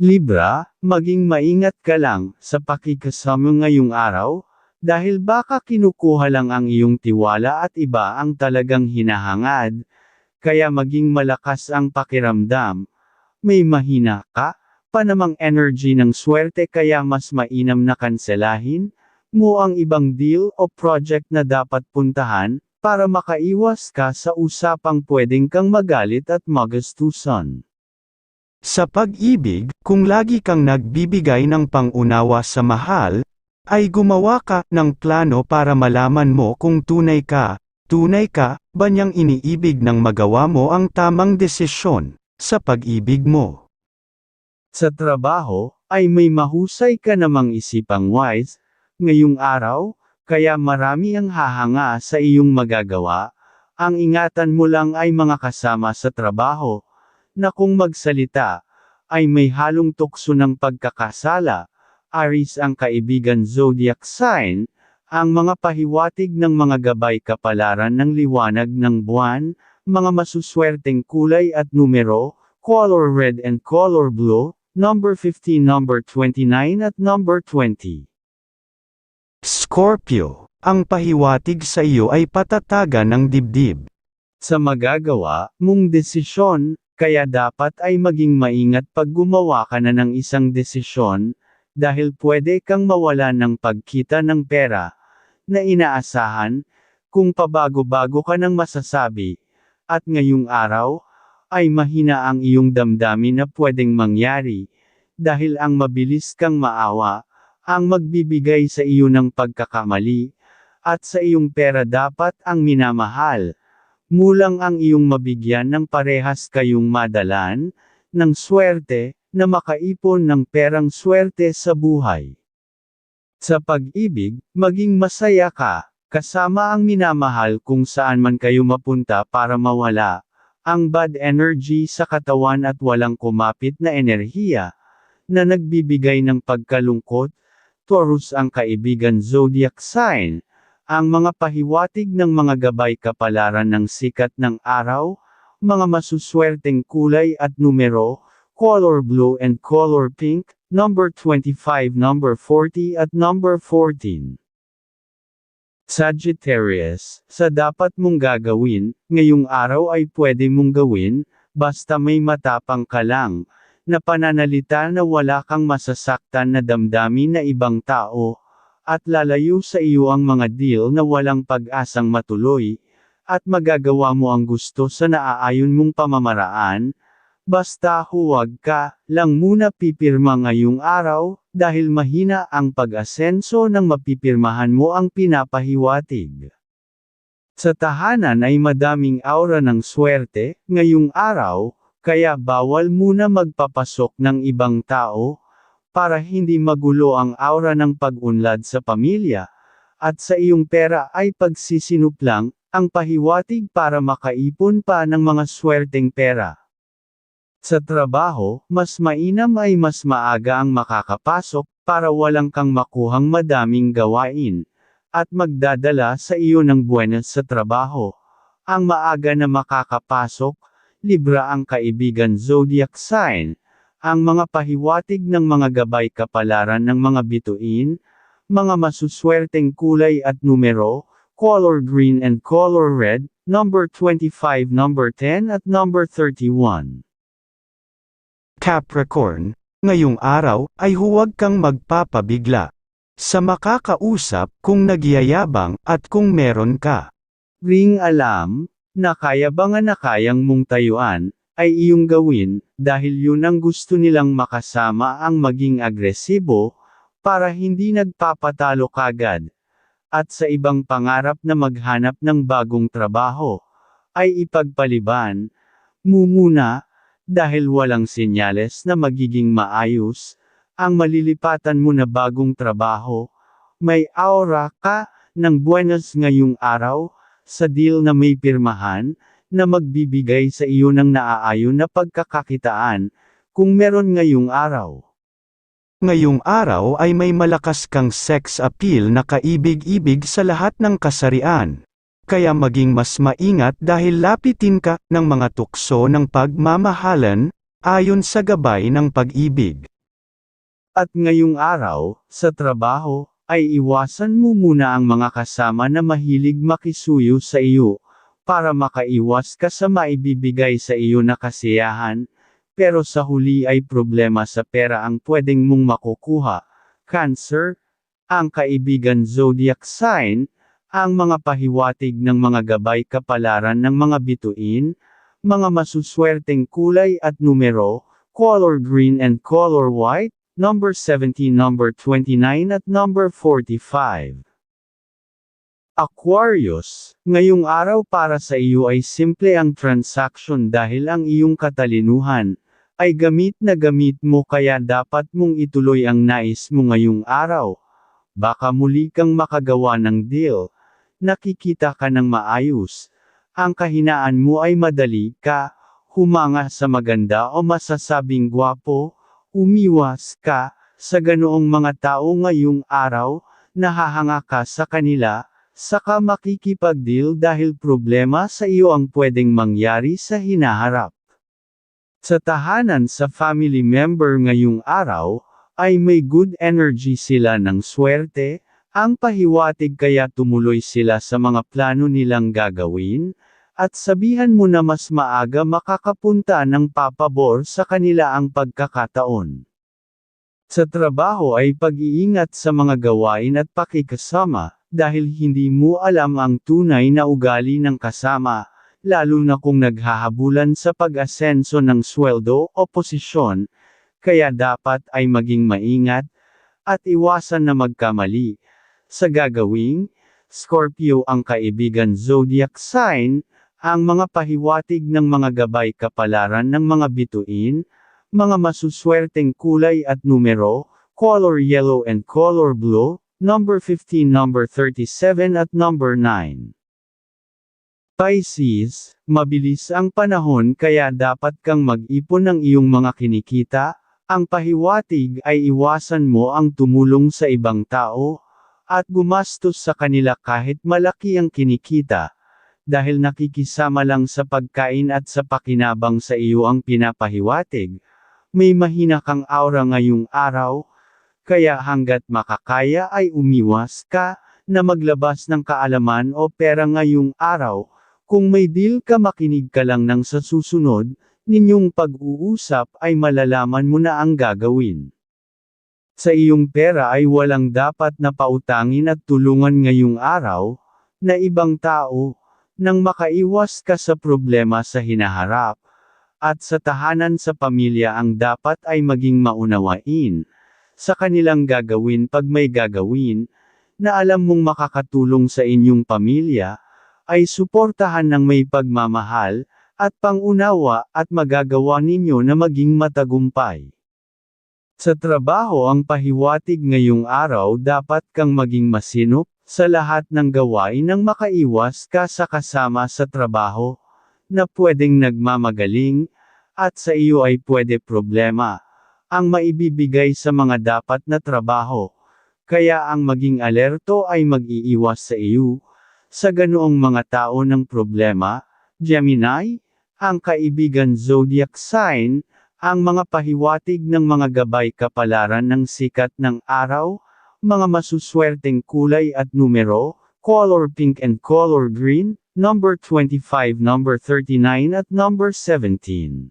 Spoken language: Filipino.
Libra, maging maingat ka lang sa pakikasama ngayong araw, dahil baka kinukuha lang ang iyong tiwala at iba ang talagang hinahangad, kaya maging malakas ang pakiramdam. May mahina ka, pa namang energy ng swerte kaya mas mainam na kanselahin mo ang ibang deal o project na dapat puntahan, para makaiwas ka sa usapang pwedeng kang magalit at magastusan. Sa pag-ibig, kung lagi kang nagbibigay ng pangunawa sa mahal, ay gumawa ka ng plano para malaman mo kung tunay ka, tunay ka, ba niyang iniibig ng magawa mo ang tamang desisyon, sa pag-ibig mo. Sa trabaho, ay may mahusay ka namang isipang wise, ngayong araw, kaya marami ang hahanga sa iyong magagawa, ang ingatan mo lang ay mga kasama sa trabaho, na kung magsalita, ay may halong tukso ng pagkakasala, Aris ang kaibigan zodiac sign, ang mga pahiwatig ng mga gabay kapalaran ng liwanag ng buwan, mga masuswerteng kulay at numero, color red and color blue, number 15, number 29 at number 20. Scorpio, ang pahiwatig sa iyo ay patatagan ng dibdib. Sa magagawa mong desisyon, kaya dapat ay maging maingat pag gumawa ka na ng isang desisyon, dahil pwede kang mawala ng pagkita ng pera, na inaasahan, kung pabago-bago ka ng masasabi, at ngayong araw, ay mahina ang iyong damdamin na pwedeng mangyari, dahil ang mabilis kang maawa, ang magbibigay sa iyo ng pagkakamali, at sa iyong pera dapat ang minamahal. Mulang ang iyong mabigyan ng parehas kayong madalan, ng swerte, na makaipon ng perang swerte sa buhay. Sa pag-ibig, maging masaya ka, kasama ang minamahal kung saan man kayo mapunta para mawala, ang bad energy sa katawan at walang kumapit na enerhiya, na nagbibigay ng pagkalungkot, Taurus ang kaibigan zodiac sign, ang mga pahiwatig ng mga gabay kapalaran ng sikat ng araw, mga masuswerteng kulay at numero, color blue and color pink, number 25, number 40 at number 14. Sagittarius, sa dapat mong gagawin, ngayong araw ay pwede mong gawin, basta may matapang ka lang, na pananalita na wala kang masasaktan na damdamin na ibang tao, at lalayo sa iyo ang mga deal na walang pag-asang matuloy, at magagawa mo ang gusto sa naaayon mong pamamaraan, basta huwag ka lang muna pipirma ngayong araw, dahil mahina ang pag-asenso ng mapipirmahan mo ang pinapahiwatig. Sa tahanan ay madaming aura ng swerte, ngayong araw, kaya bawal muna magpapasok ng ibang tao, para hindi magulo ang aura ng pag-unlad sa pamilya, at sa iyong pera ay pagsisinuplang, ang pahiwatig para makaipon pa ng mga swerteng pera. Sa trabaho, mas mainam ay mas maaga ang makakapasok, para walang kang makuhang madaming gawain, at magdadala sa iyo ng buenas sa trabaho. Ang maaga na makakapasok, Libra ang kaibigan zodiac sign, ang mga pahiwatig ng mga gabay kapalaran ng mga bituin, mga masuswerteng kulay at numero, color green and color red, number 25, number 10 at number 31. Capricorn, ngayong araw, ay huwag kang magpapabigla. Sa makakausap, kung nagyayabang, at kung meron ka. Ring alam, na kaya ba nga na kayang mong tayuan, ay iyong gawin, dahil yun ang gusto nilang makasama ang maging agresibo, para hindi nagpapatalo kagad. At sa ibang pangarap na maghanap ng bagong trabaho, ay ipagpaliban, mo muna, dahil walang senyales na magiging maayos, ang malilipatan mo na bagong trabaho, may aura ka, ng buenas ngayong araw, sa deal na may pirmahan, na magbibigay sa iyo ng naaayon na pagkakakitaan, kung meron ngayong araw. Ngayong araw ay may malakas kang sex appeal na kaibig-ibig sa lahat ng kasarian. Kaya maging mas maingat dahil lapitin ka ng mga tukso ng pagmamahalan, ayon sa gabay ng pag-ibig. At ngayong araw, sa trabaho, ay iwasan mo muna ang mga kasama na mahilig makisuyo sa iyo, para makaiwas ka sa maibibigay sa iyo na kasiyahan, pero sa huli ay problema sa pera ang pwedeng mong makukuha. Cancer, ang kaibigan zodiac sign, ang mga pahiwatig ng mga gabay kapalaran ng mga bituin, mga masuswerteng kulay at numero, color green and color white, number 17, number 29 at number 45. Aquarius, ngayong araw para sa iyo ay simple ang transaction dahil ang iyong katalinuhan ay gamit na gamit mo kaya dapat mong ituloy ang nais mo ngayong araw. Baka muli kang makagawa ng deal. Nakikita ka ng maayos. Ang kahinaan mo ay madali ka, humanga sa maganda o masasabing gwapo, umiwas ka, sa ganoong mga tao ngayong araw, nahahanga ka sa kanila, saka makikipag-deal dahil problema sa iyo ang pwedeng mangyari sa hinaharap. Sa tahanan sa family member ngayong araw, ay may good energy sila ng swerte, ang pahiwatig kaya tumuloy sila sa mga plano nilang gagawin, at sabihan mo na mas maaga makakapunta ng papabor sa kanila ang pagkakataon. Sa trabaho ay pag-iingat sa mga gawain at pakikasama, dahil hindi mo alam ang tunay na ugali ng kasama, lalo na kung naghahabulan sa pag-asenso ng sweldo o posisyon, kaya dapat ay maging maingat, at iwasan na magkamali. Sa gagawing, Scorpio ang kaibigan zodiac sign, ang mga pahiwatig ng mga gabay kapalaran ng mga bituin, mga masuswerteng kulay at numero, color yellow and color blue, number 15, number 37 at number 9. Pisces, mabilis ang panahon kaya dapat kang mag-ipon ng iyong mga kinikita, ang pahiwatig ay iwasan mo ang tumulong sa ibang tao, at gumastos sa kanila kahit malaki ang kinikita, dahil nakikisama lang sa pagkain at sa pakinabang sa iyo ang pinapahiwatig, may mahina kang aura ngayong araw, kaya hanggat makakaya ay umiwas ka, na maglabas ng kaalaman o pera ngayong araw, kung may deal ka makinig ka lang ng sa susunod, ninyong pag-uusap ay malalaman mo na ang gagawin. Sa iyong pera ay walang dapat na pautangin at tulungan ngayong araw, na ibang tao, nang makaiwas ka sa problema sa hinaharap, at sa tahanan sa pamilya ang dapat ay maging maunawain, sa kanilang gagawin pag may gagawin, na alam mong makakatulong sa inyong pamilya, ay suportahan ng may pagmamahal, at pangunawa, at magagawa ninyo na maging matagumpay. Sa trabaho ang pahiwatig ngayong araw dapat kang maging masinop, sa lahat ng gawain nang makaiwas ka sa kasama sa trabaho, na pwedeng nagmamagaling, at sa iyo ay pwede problema, ang maibibigay sa mga dapat na trabaho. Kaya ang maging alerto ay mag-iiwas sa iyo, sa ganoong mga tao ng problema, Gemini, ang kaibigan zodiac sign, ang mga pahiwatig ng mga gabay kapalaran ng sikat ng araw, mga masuswerteng kulay at numero, color pink and color green, number 25, number 39 at number 17.